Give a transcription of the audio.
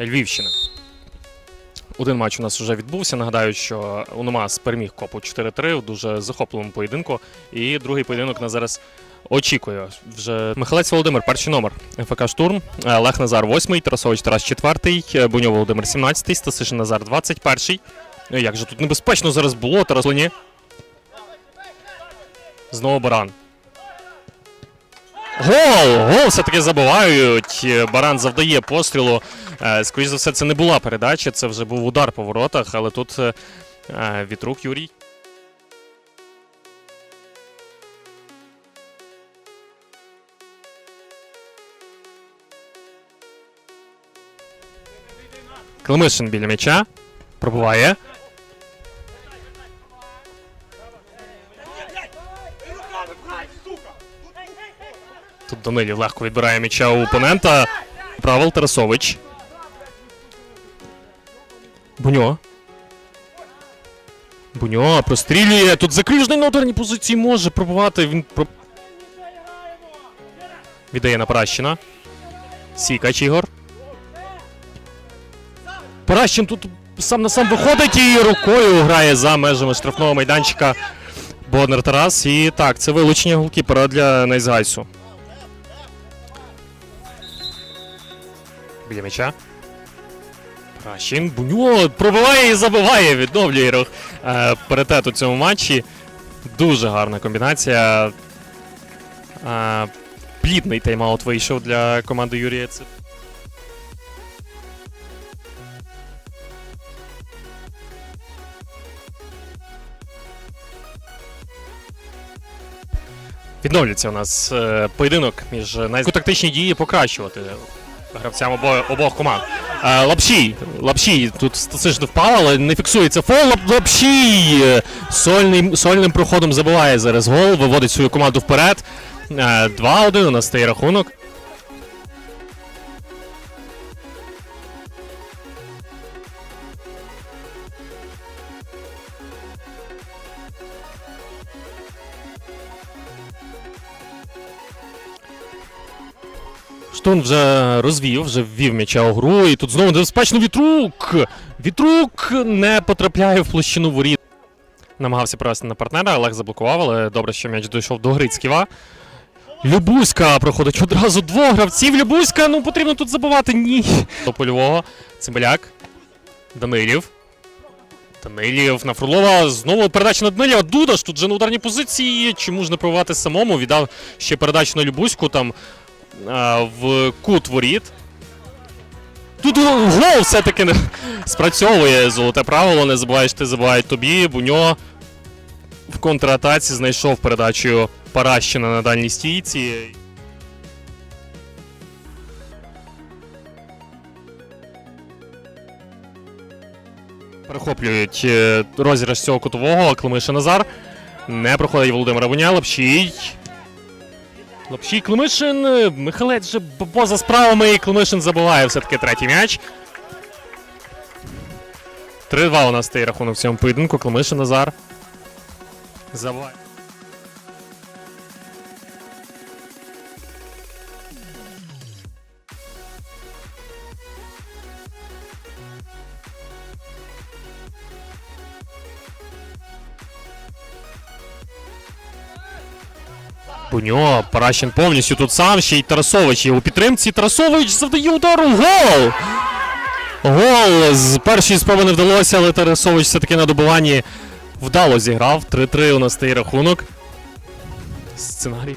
Львівщини. Один матч у нас вже відбувся. Нагадаю, що Уномас переміг копу 4-3 в дуже захопливому поєдинку. І другий поєдинок нас зараз очікує. Вже Михайлець Володимир, перший номер. ФК Штурм, Е, Лех Назар, 8, Тарасович Тарас 4, Буньов Володимир 17, Стасишин Назар 21. Е, Як же тут небезпечно зараз було, Тарас Лені. Знову баран. Гол! Гол все-таки забивають. Е, Баран завдає пострілу. Е, Скоріше за все, це не була передача, це вже був удар по воротах, але тут е, е, від рук Юрій. Климишин біля м'яча. Пробуває. Тут Данилів легко відбирає м'яча у опонента. Правил Тарасович. Буньо. Буньо прострілює. Тут закріжний на ударній позиції може пробувати. Він про... Віддає на Паращина. Сікач Ігор. Паращин тут сам на сам виходить і рукою грає за межами штрафного майданчика Боднер Тарас. І так, це вилучення голкіпера для Найзгайсу. Біля м'яча. Пращин Буньо пробиває і забиває, відновлює рух е, паритет у цьому матчі. Дуже гарна комбінація. Е, плідний тайм-аут вийшов для команди Юрія Цит. Відновлюється у нас е, поєдинок між найтактичні дії покращувати гравцям обо, обох команд. Е, Лапшій. Лапшій тут статично впав, але не фіксується фол. Лап- Лапшій е, сольним, сольним проходом забиває зараз гол, виводить свою команду вперед. Е, 2-1 у нас стає рахунок. Штун вже розвів, вже ввів м'яча у гру, і тут знову небезпечно вітрук. Вітрук не потрапляє в площину воріт. Намагався провести на партнера, Олег заблокував, але добре, що м'яч дійшов до Грицьківа. Любузька проходить одразу двох гравців. Любузька, ну потрібно тут забивати. Ні. До польового. Цимбаляк. Данилів. Данилів на Фролова. Знову передача на Данилєва. Дудаш тут же на ударній позиції. Чому ж не самому? Віддав ще передачу на Любузьку там в кут воріт. Тут гол все-таки не спрацьовує золоте правило. Не забуваєш, ти забувають тобі. Буньо в контратаці знайшов передачу Паращина на дальній стійці. Перехоплюють е, розіграш цього кутового. Климиша Назар. Не проходить Володимира Буня. Лапшій. Лапшій Климишин. е, Михалець же поза справами. І Климишин забуває все-таки третій м'яч. 3-2 у нас стає рахунок в цьому поєдинку. Климишин Назар. Забиває. Буньо, Паращин повністю тут сам, ще й Тарасович є у підтримці. Тарасович завдає удару. Гол! Гол! З першої спроби не вдалося, але Тарасович все-таки на добуванні вдало зіграв. 3-3 у нас стає рахунок. Сценарій.